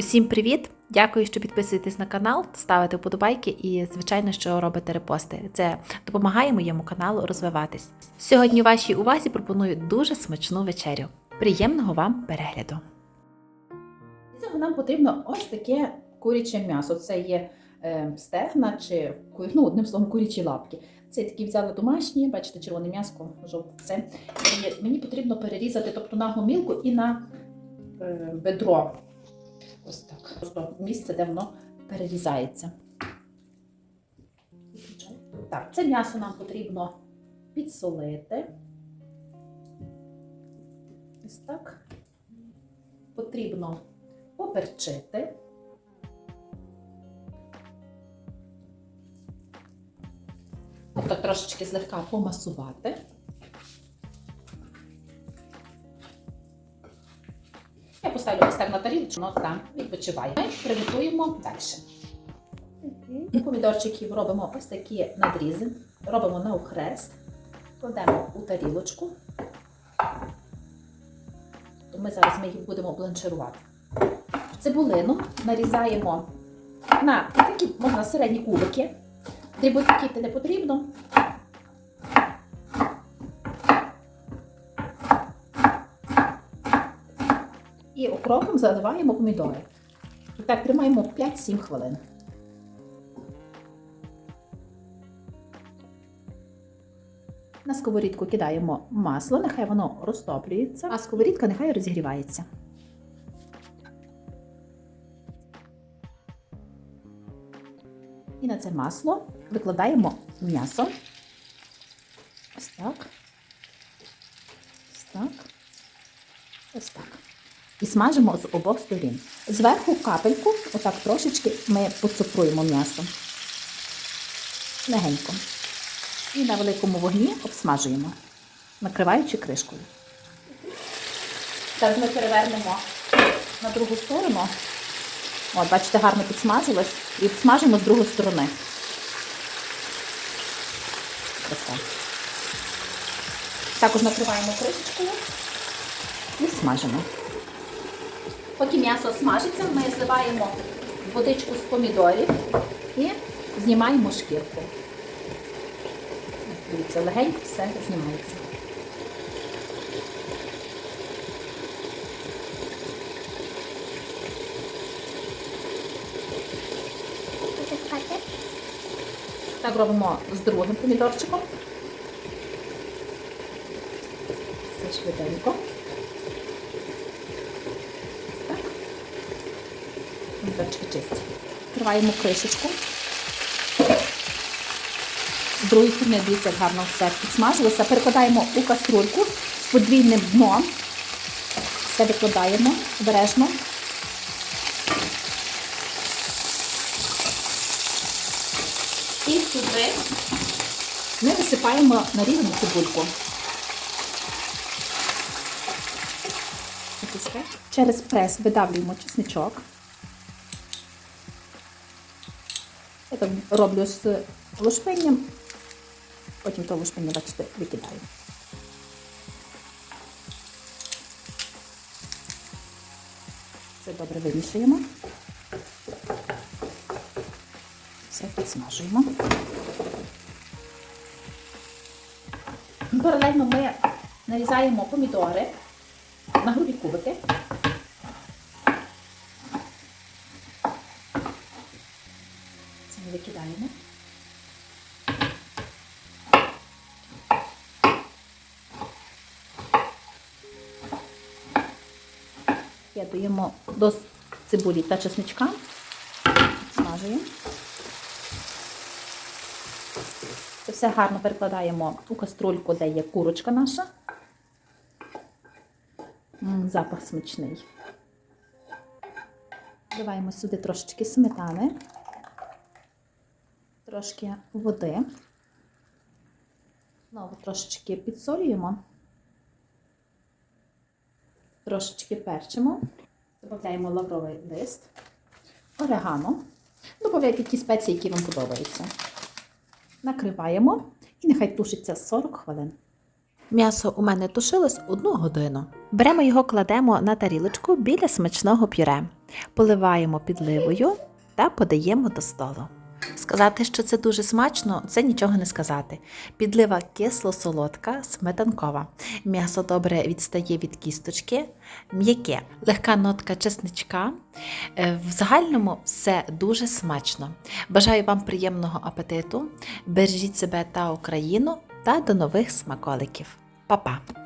Всім привіт! Дякую, що підписуєтесь на канал, ставите вподобайки і, звичайно, що робите репости. Це допомагає моєму каналу розвиватись. Сьогодні вашій увазі пропоную дуже смачну вечерю. Приємного вам перегляду! Для цього нам потрібно ось таке куряче м'ясо. Це є е, стегна чи ну, одним словом курячі лапки. Це такі взяли домашні, бачите, червоне м'ясо, жовте. Це. І мені потрібно перерізати тобто на гомілку і на е, бедро. Ось так. Місце, де воно перерізається. Так, це м'ясо нам потрібно підсолити. Ось так. Потрібно поперчити. Тобто трошечки злегка помасувати. Я поставлю ось так на тарілочку, воно там відпочиває. Ми приготуємо далі. Помідорчиків робимо ось такі надрізи, робимо на охрест, кладемо у тарілочку. Ми зараз ми їх будемо бланширувати. Цибулину нарізаємо на такі можна середні кубики. Дріботикіти не потрібно. І окропом заливаємо помідори. І так тримаємо 5-7 хвилин. На сковорідку кидаємо масло, нехай воно розтоплюється, а сковорідка нехай розігрівається. І на це масло викладаємо м'ясо. Ось так. Ось так. Ось так. І смажимо з обох сторін. Зверху капельку, отак трошечки, ми поцупруємо м'ясо. Легенько. І на великому вогні обсмажуємо, накриваючи кришкою. Зараз ми перевернемо на другу сторону. От, бачите, гарно підсмажилось. І обсмажимо з другої сторони. Краса. Також накриваємо кришечкою і смажимо. Поки м'ясо смажиться, ми зливаємо водичку з помідорів і знімаємо шкірку. Дивіться, легенько все знімається. Так робимо з другим помідорчиком. Все швиденько. Помідорчики чисті. Відкриваємо кришечку. З другої дивіться, гарно все підсмажилося. Перекладаємо у каструльку з подвійним дном. Все викладаємо обережно. І сюди ми висипаємо нарізану цибульку. Через прес видавлюємо чесничок. Я так роблю з лушпинням, потім то лушпиння, бачите, викидаю. Все добре вимішуємо. Все підсмажуємо. Паралельно ми нарізаємо помідори на грубі кубики. Це ми викидаємо. Єдуємо до цибулі та чесничка. Смажуємо. Це все гарно перекладаємо у каструльку, де є курочка наша. Запах смачний. Вливаємо сюди трошечки сметани, трошки води. Знову трошечки підсолюємо, трошечки перчимо, додаємо лавровий лист, орегано. Добавляйте ті спеції, які вам подобаються. Накриваємо і нехай тушиться 40 хвилин. М'ясо у мене тушилось одну годину. Беремо його, кладемо на тарілочку біля смачного пюре. поливаємо підливою та подаємо до столу. Сказати, що це дуже смачно, це нічого не сказати. Підлива кисло-солодка, сметанкова. М'ясо добре відстає від кісточки, м'яке, легка нотка чесничка. Е, В загальному все дуже смачно. Бажаю вам приємного апетиту. Бережіть себе та Україну та до нових смаколиків. Па-па!